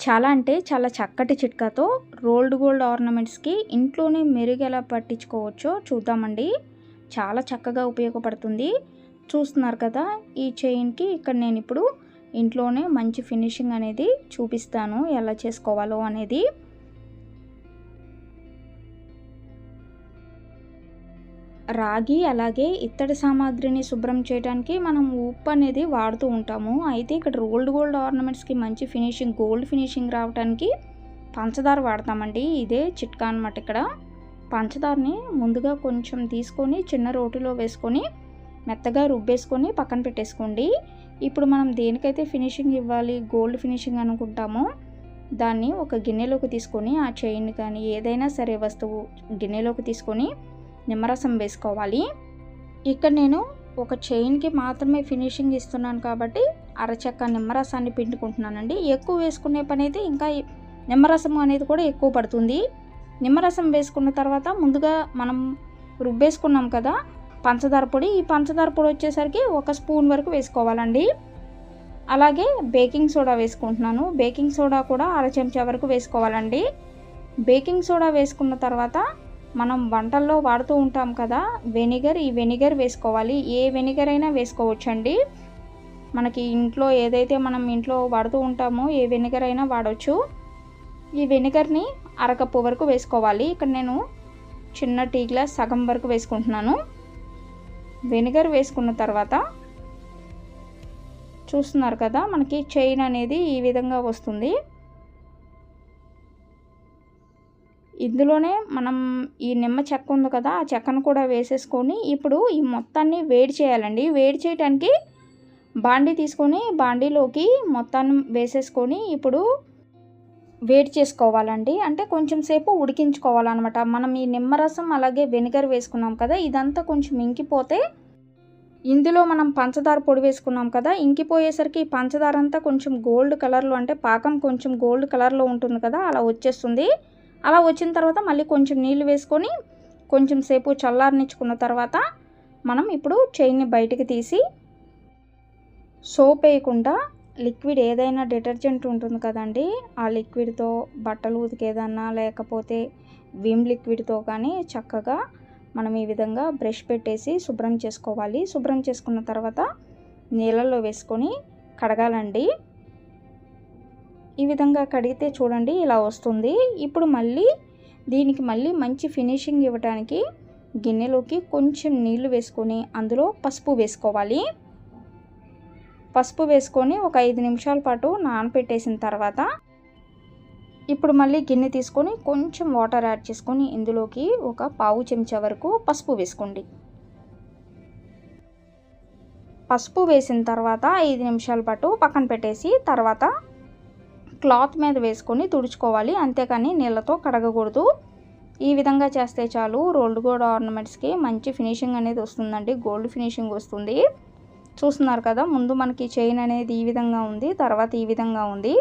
చాలా అంటే చాలా చక్కటి చిట్కాతో రోల్డ్ గోల్డ్ ఆర్నమెంట్స్కి ఇంట్లోనే మెరుగు ఎలా పట్టించుకోవచ్చో చూద్దామండి. చాలా చక్కగా ఉపయోగపడుతుంది. చూస్తున్నారు కదా ఈ చైన్కి ఇక్కడ నేను ఇప్పుడు ఇంట్లోనే మంచి ఫినిషింగ్ అనేది చూపిస్తాను. ఎలా చేసుకోవాలో అనేది. రాగి అలాగే ఇత్తడి సామాగ్రిని శుభ్రం చేయడానికి మనం ఉప్పు అనేది వాడుతూ ఉంటాము. అయితే ఇక్కడ రోల్డ్ గోల్డ్ ఆర్నమెంట్స్కి మంచి ఫినిషింగ్ గోల్డ్ ఫినిషింగ్ రావడానికి పంచదార వాడతామండి. ఇదే చిట్కా అనమాట ఇక్కడ. పంచదారని ముందుగా కొంచెం తీసుకొని చిన్న రోటిలో వేసుకొని మెత్తగా రుబ్బేసుకొని పక్కన పెట్టేసుకోండి. ఇప్పుడు మనం దేనికైతే ఫినిషింగ్ ఇవ్వాలి గోల్డ్ ఫినిషింగ్ అనుకుంటామో దాన్ని ఒక గిన్నెలోకి తీసుకొని ఆ చైన్ కానీ ఏదైనా సరే వస్తువు గిన్నెలోకి తీసుకొని నిమ్మరసం వేసుకోవాలి. ఇక్కడ నేను ఒక చైన్కి మాత్రమే ఫినిషింగ్ ఇస్తున్నాను కాబట్టి అరచక్క నిమ్మరసాన్ని పిండుకుంటున్నానండి. ఎక్కువ వేసుకునే పని అయితే ఇంకా నిమ్మరసం అనేది కూడా ఎక్కువ పడుతుంది. నిమ్మరసం వేసుకున్న తర్వాత ముందుగా మనం రుబ్బేసుకున్నాం కదా పంచదార పొడి ఈ పంచదార పొడి వచ్చేసరికి ఒక స్పూన్ వరకు వేసుకోవాలండి. అలాగే బేకింగ్ సోడా వేసుకుంటున్నాను. బేకింగ్ సోడా కూడా అర చెంచా వరకు వేసుకోవాలండి. బేకింగ్ సోడా వేసుకున్న తర్వాత మనం వంటల్లో వాడుతూ ఉంటాం కదా వెనిగర్ ఈ వెనిగర్ వేసుకోవాలి. ఏ వెనిగర్ అయినా వేసుకోవచ్చండి. మనకి ఇంట్లో ఏదైతే మనం ఇంట్లో వాడుతూ ఉంటామో ఏ వెనిగర్ అయినా వాడవచ్చు ఈ వెనిగర్ని అరకప్పు వరకు వేసుకోవాలి. ఇక్కడ నేను చిన్న టీ గ్లాస్ సగం వరకు వేసుకుంటున్నాను. వెనిగర్ వేసుకున్న తర్వాత చూస్తున్నారు కదా మనకి చైన్ అనేది ఈ విధంగా వస్తుంది. ఇందులోనే మనం ఈ నిమ్మ చెక్క ఉంది కదా ఆ చెక్కను కూడా వేసేసుకొని ఇప్పుడు ఈ మొత్తాన్ని వేడి చేయాలండి. వేడి చేయడానికి బాండీ తీసుకొని బాండీలోకి మొత్తాన్ని వేసేసుకొని ఇప్పుడు వేడి చేసుకోవాలండి. అంటే కొంచెం సేపు ఉడికించుకోవాలన్నమాట. మనం ఈ నిమ్మరసం అలాగే వెనిగర్ వేసుకున్నాం కదా ఇదంతా కొంచెం ఇంకిపోతే ఇందులో మనం పంచదార పొడి వేసుకున్నాం కదా ఇంకిపోయేసరికి పంచదార అంతా కొంచెం గోల్డ్ కలర్లో అంటే పాకం కొంచెం గోల్డ్ కలర్లో ఉంటుంది కదా అలా వచ్చేస్తుంది. అలా వచ్చిన తర్వాత మళ్ళీ కొంచెం నీళ్ళు వేసుకొని కొంచెం సేపు చల్లారనిచ్చుకున్న తర్వాత మనం ఇప్పుడు చైన్ని బయటికి తీసి సోప్ వేయకుండా లిక్విడ్ ఏదైనా డిటర్జెంట్ ఉంటుంది కదండి ఆ లిక్విడ్తో బట్టలు ఉతికేదన్నా లేకపోతే విమ్ లిక్విడ్తో కానీ చక్కగా మనం ఈ విధంగా బ్రష్ పెట్టేసి శుభ్రం చేసుకోవాలి. శుభ్రం చేసుకున్న తర్వాత నీళ్ళల్లో వేసుకొని కడగాలండి. ఈ విధంగా కడిగితే చూడండి ఇలా వస్తుంది. ఇప్పుడు మళ్ళీ దీనికి మళ్ళీ మంచి ఫినిషింగ్ ఇవ్వడానికి గిన్నెలోకి కొంచెం నీళ్ళు వేసుకొని అందులో పసుపు వేసుకోవాలి. పసుపు వేసుకొని ఒక ఐదు నిమిషాల పాటు నానపెట్టేసిన తర్వాత ఇప్పుడు మళ్ళీ గిన్నె తీసుకొని కొంచెం వాటర్ యాడ్ చేసుకొని ఇందులోకి ఒక పావు చెంచా వరకు పసుపు వేసుకోండి. పసుపు వేసిన తర్వాత ఐదు నిమిషాల పాటు పక్కన పెట్టేసి తర్వాత క్లాత్ మీద వేసుకొని తుడుచుకోవాలి. అంతేకాని నీళ్ళతో కడగకూడదు. ఈ విధంగా చేస్తే చాలు. రోల్డ్ గోల్డ్ ఆర్నమెంట్స్కి మంచి ఫినిషింగ్ అనేది వస్తుందండి. గోల్డ్ ఫినిషింగ్ వస్తుంది. చూస్తున్నారు కదా ముందు మనకి చైన్ అనేది ఈ విధంగా ఉంది తర్వాత ఈ విధంగా ఉంది.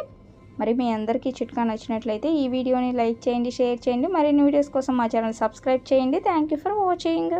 మరి మీ అందరికీ చిట్కా నచ్చినట్లయితే ఈ వీడియోని లైక్ చేయండి షేర్ చేయండి. మరిన్ని వీడియోస్ కోసం మా ఛానల్ సబ్స్క్రైబ్ చేయండి. Thank you for watching.